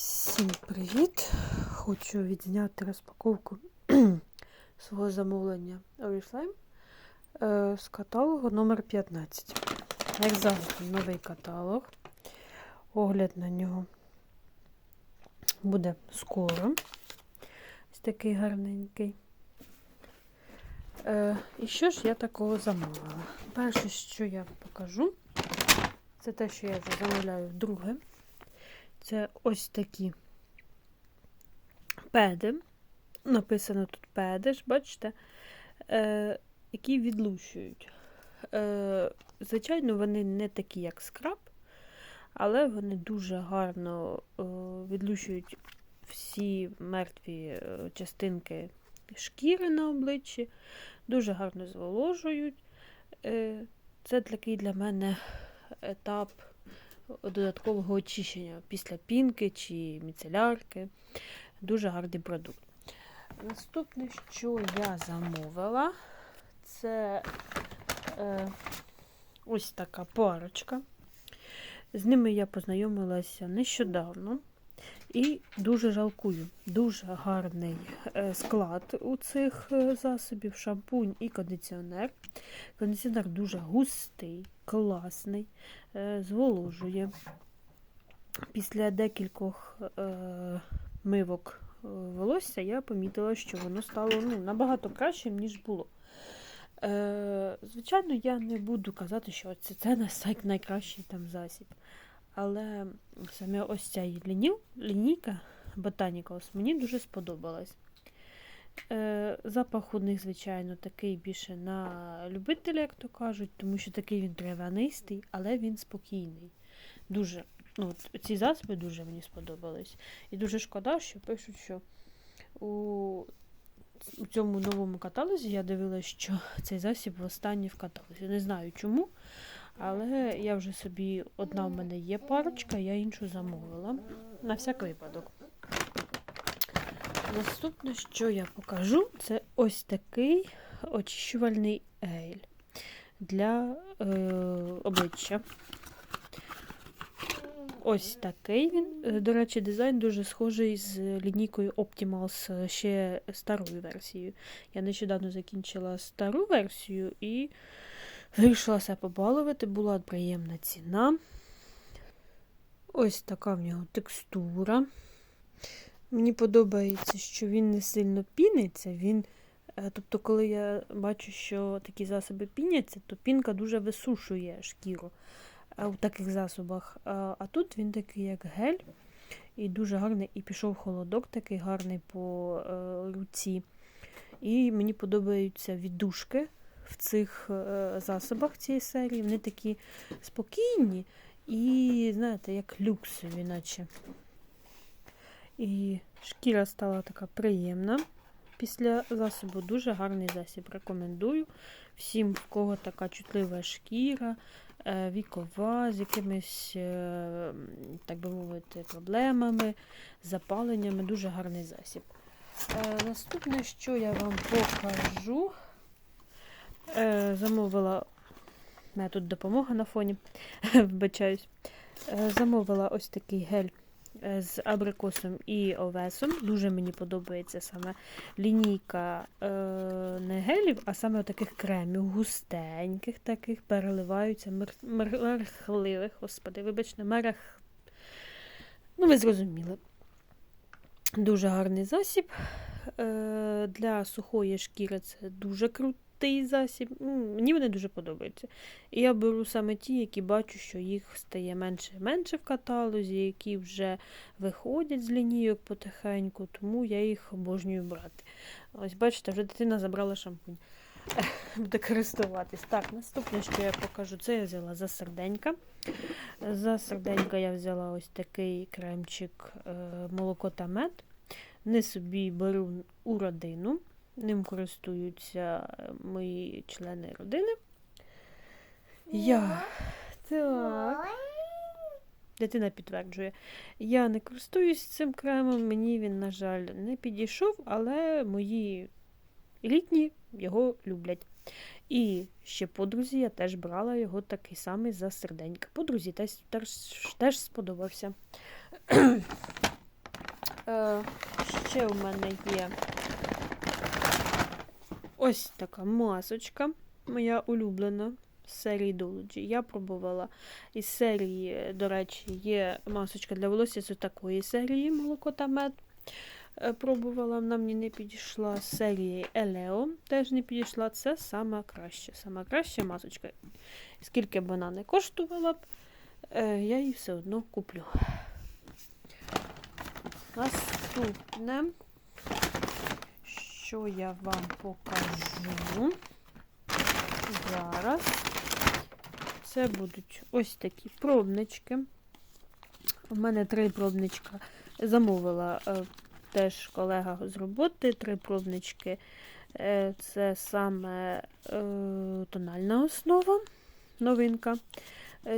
Всім привіт! Хочу відзняти розпаковку свого замовлення Oriflame е, з каталогу номер 15 Як завжди, новий каталог. Огляд на нього буде скоро. Ось такий гарненький. Е, І що ж я такого замовила? Перше, що я покажу, це те, що я замовляю вдруге. Це ось такі педи. Написано тут педи, ж, бачите, е, які відлущують. Е, Звичайно, вони не такі, як скраб, але вони дуже гарно е, відлущують всі мертві е, частинки шкіри на обличчі, дуже гарно зволожують. Е, Це такий для мене етап додаткового очищення після пінки чи міцелярки. Дуже гарний продукт. Наступне, що я замовила, це е, ось така парочка. З ними я познайомилася нещодавно і дуже жалкую. Дуже гарний е, склад у цих е, засобів, шампунь і кондиціонер. Кондиціонер дуже густий, класний, е, зволожує. Після декількох мивок волосся я помітила, що воно стало ну, набагато кращим, ніж було. Звичайно, я не буду казати, що це це найкращий там засіб. Але саме ось ця лінів, лінійка Botanicals мені дуже сподобалась. Е, Запах у них, звичайно, такий більше на любителя, як то кажуть, тому що такий він травянистий, але він спокійний. Дуже, ну, Ці засоби дуже мені сподобались. І дуже шкода, що пишуть, що у у цьому новому каталозі я дивилася, що цей засіб востаннє в каталозі. Не знаю чому, але я вже собі одна в мене є парочка, я іншу замовила. На всяк випадок. Наступне, що я покажу, це ось такий очищувальний гель для е, обличчя. Ось такий він. Е, до речі, дизайн дуже схожий з лінійкою Optimals ще старою версією. Я нещодавно закінчила стару версію і вирішила себе побалувати, була приємна ціна. Ось така в нього текстура. Мені подобається, що він не сильно піниться. Він, е, Тобто, коли я бачу, що такі засоби піняться, то пінка дуже висушує шкіру у е, таких засобах. А тут він такий, як гель, і дуже гарний, і пішов холодок, такий гарний по е, руці. І мені подобаються віддушки в цих засобах цієї серії. Вони такі спокійні і, знаєте, як люксові, наче. І шкіра стала така приємна. Після засобу дуже гарний засіб. Рекомендую всім, в кого така чутлива шкіра, е, вікова, з якимись, е, так би мовити, проблемами, запаленнями. Дуже гарний засіб. Е, наступне, що я вам покажу, замовила тут допомога на фоні, вбачаюсь. Замовила ось такий гель Е, з абрикосом і овесом. Дуже мені подобається саме лінійка е, не гелів, а саме таких кремів, густеньких, таких переливаються, мерхливих, господи, вибачте, мерех. Ну, ви зрозуміли. Дуже гарний засіб. Е, Для сухої шкіри це дуже круто простий засіб. Мені вони дуже подобаються. І я беру саме ті, які бачу, що їх стає менше і менше в каталозі, які вже виходять з лінійок потихеньку, тому я їх обожнюю брати. Ось, бачите, вже дитина забрала шампунь. Буде користуватись. Так, наступне, що я покажу, це я взяла за серденька. За серденька я взяла ось такий кремчик е, молоко та мед. Не собі беру у родину. Ним користуються мої члени родини. Я так. Дитина підтверджує, я не користуюсь цим кремом, мені він, на жаль, не підійшов, але мої літні його люблять. І ще подрузі я теж брала його такий самий за серденька. Подрузі теж, теж, теж сподобався. Е, ще в мене є ось така масочка, моя улюблена з серії Dolgy. Я пробувала із серії, до речі, є масочка для волосся з такої серії молоко та мед. Е, Пробувала, вона мені не підійшла з серії Елео, теж не підійшла. Це сама краща, сама краща масочка. Скільки б вона не коштувала б, е, я її все одно куплю. Наступне, що я вам покажу зараз. Це будуть ось такі пробнички. У мене три пробничка замовила е, теж колега з роботи. Три пробнички. Е, це саме е, тональна основа, новинка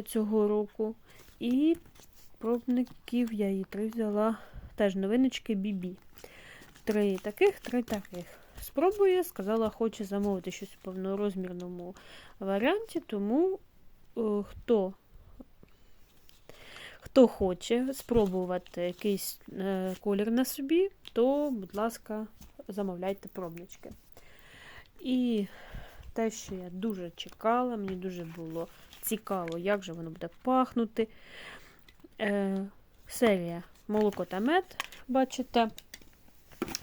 цього року. І пробників я її три взяла теж новиночки BB. Три таких, три таких. Спробує, сказала, хоче замовити щось у повнорозмірному варіанті, тому о, хто, хто хоче спробувати якийсь е, колір на собі, то, будь ласка, замовляйте пробнички. І те, що я дуже чекала, мені дуже було цікаво, як же воно буде пахнути. Е, серія молоко та мед, бачите.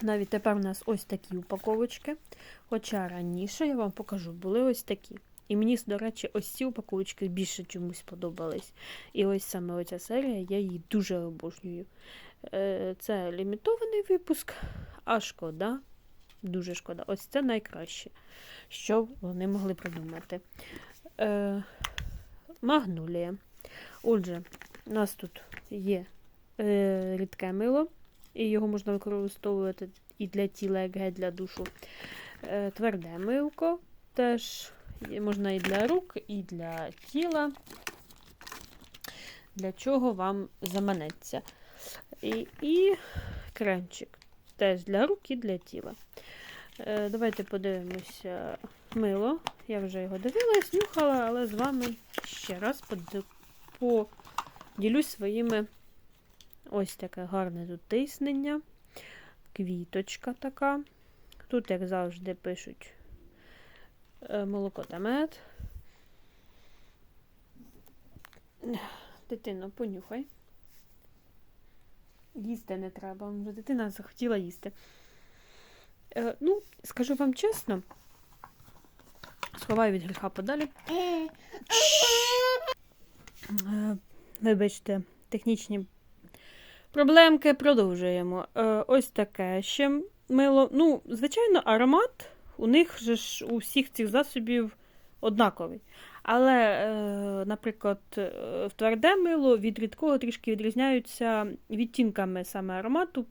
Навіть тепер у нас ось такі упаковочки. Хоча раніше я вам покажу, були ось такі. І мені, до речі, ось ці упаковочки більше чомусь подобались. І ось саме оця серія, я її дуже обожнюю. Е, Це лімітований випуск, а шкода, дуже шкода. Ось це найкраще, що вони могли придумати. Е, Магнолія. Отже, у нас тут є е, рідке мило, і його можна використовувати і для тіла, як для душу. Е, тверде милко теж можна і для рук, і для тіла. Для чого вам заманеться. І, і кремчик теж для рук і для тіла. Е, давайте подивимося мило. Я вже його дивилась, нюхала, але з вами ще раз поділюсь своїми ось таке гарне тут тиснення. Квіточка така. Тут, як завжди, пишуть е, молоко та мед. Дитино, понюхай. Їсти не треба, вже дитина захотіла їсти. Е, ну, скажу вам чесно, сховаю від гріха подалі. Е, Вибачте, технічні проблемки продовжуємо. Е, ось таке ще мило. Ну, звичайно, аромат у них же ж у всіх цих засобів однаковий. Але, е, наприклад, е, в тверде мило від рідкого трішки відрізняються відтінками саме аромату.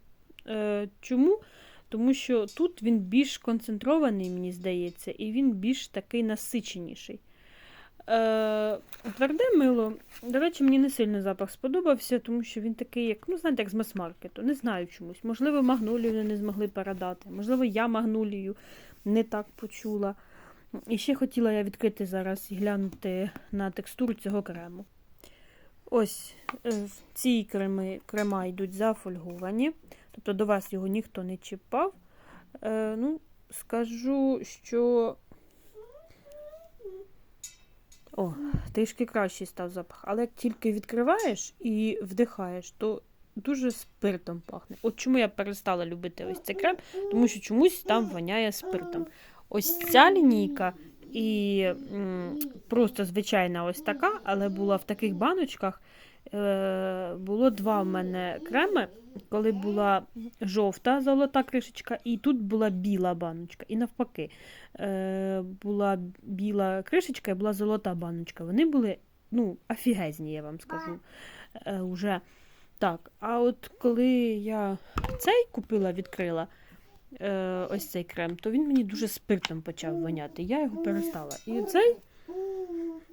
Чому? Тому що тут він більш концентрований, мені здається, і він більш такий насиченіший. Е, тверде мило, до речі, мені не сильно запах сподобався, тому що він такий, як, ну, знаєте, як з мас-маркету. Не знаю чомусь. Можливо, магнолію не змогли передати. Можливо, я магнолію не так почула. І ще хотіла я відкрити зараз і глянути на текстуру цього крему. Ось е, ці креми, крема йдуть зафольговані, тобто до вас його ніхто не чіпав. Е, ну, скажу, що. О, трішки кращий став запах. Але як тільки відкриваєш і вдихаєш, то дуже спиртом пахне. От чому я перестала любити ось цей крем, тому що чомусь там воняє спиртом. Ось ця лінійка і просто звичайна ось така, але була в таких баночках. Е, було два в мене креми, коли була жовта золота кришечка, і тут була біла баночка. І навпаки, е, була біла кришечка і була золота баночка. Вони були ну, офігезні, я вам скажу. Е, уже. Так, а от коли я цей купила, відкрила е, ось цей крем, то він мені дуже спиртом почав воняти. Я його перестала. І цей,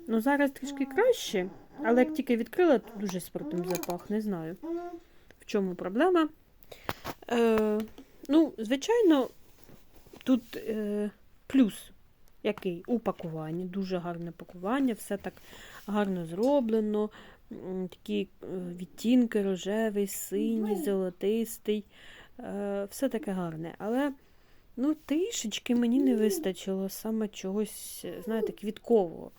ну зараз трішки краще, але як тільки відкрила, то дуже спиртом запах, не знаю. В чому проблема. Е, ну, звичайно, тут е, плюс який у пакуванні. Дуже гарне пакування, все так гарно зроблено. такі е, відтінки, рожевий, синій, золотистий. Е, Все таке гарне. Але ну, трішечки мені не вистачило саме чогось, е, знаєте, квіткового.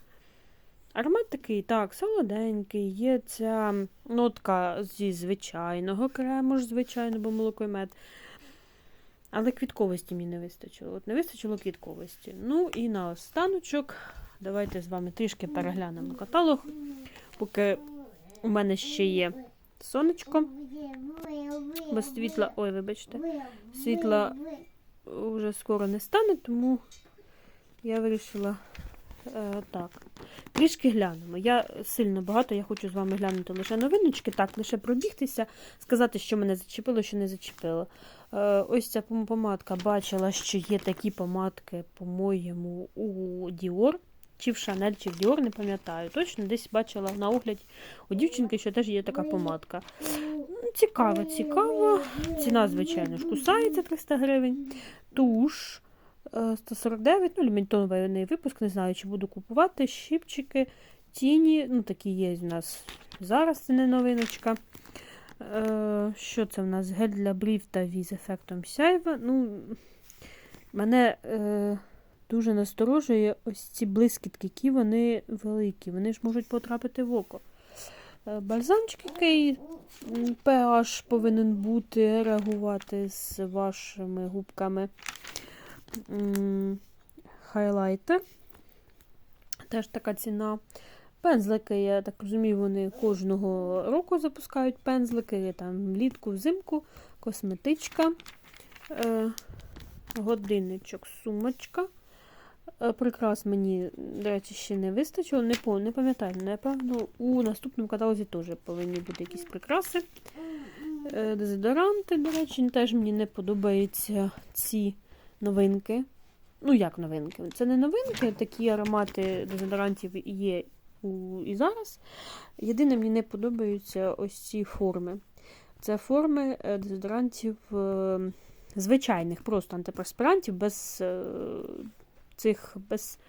Аромат такий, так, солоденький, є ця нотка зі звичайного крему ж, звичайно, бо молоко і мед. Але квітковості мені не вистачило. От не вистачило квітковості. Ну і наостаночок, давайте з вами трішки переглянемо каталог, поки у мене ще є сонечко. Без світла, ой, вибачте, світла вже скоро не стане, тому я вирішила е, так. Трішки глянемо. Я сильно багато, я хочу з вами глянути лише новиночки, так, лише пробігтися, сказати, що мене зачепило, що не зачепило. Е, ось ця помадка бачила, що є такі помадки, по-моєму, у Dior. Чи в Chanel, чи в Dior, не пам'ятаю. Точно десь бачила на огляді у дівчинки, що теж є така помадка. Цікаво, цікаво. Ціна, звичайно ж, кусається 300 гривень. Туш е, 149, ну, лімітований випуск, не знаю, чи буду купувати. Щипчики, тіні, ну такі є в нас зараз, це не новиночка. Е, що це в нас? Гель для брів та вій з ефектом сяйва. Ну, мене е, дуже насторожує ось ці блискітки, які вони великі, вони ж можуть потрапити в око. Е, Бальзамчик, який pH повинен бути, реагувати з вашими губками. Хайлайтер. Теж така ціна. Пензлики, я так розумію, вони кожного року запускають пензлики, там влітку, взимку, косметичка, е, годинничок, сумочка. Е, Прикрас мені, до речі, ще не вистачило, не, не пам'ятаю, напевно, у наступному каталозі теж повинні бути якісь прикраси. Е, Дезодоранти, до речі, теж мені не подобаються ці новинки. Ну, як новинки? Це не новинки, такі аромати дезодорантів є у, і зараз. Єдине, мені не подобаються ось ці форми. Це форми е, дезодорантів звичайних, просто антиперспирантів, без цих без,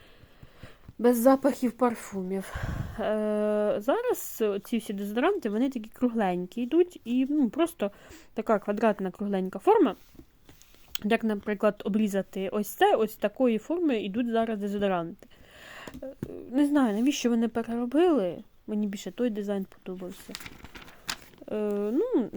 без запахів парфумів. Е, зараз ці всі дезодоранти вони такі кругленькі йдуть, і ну, просто така квадратна кругленька форма. Як, наприклад, обрізати ось це, ось такої форми йдуть зараз дезодоранти. Е, Не знаю, навіщо вони переробили. Мені більше той дизайн подобався. Е, ну,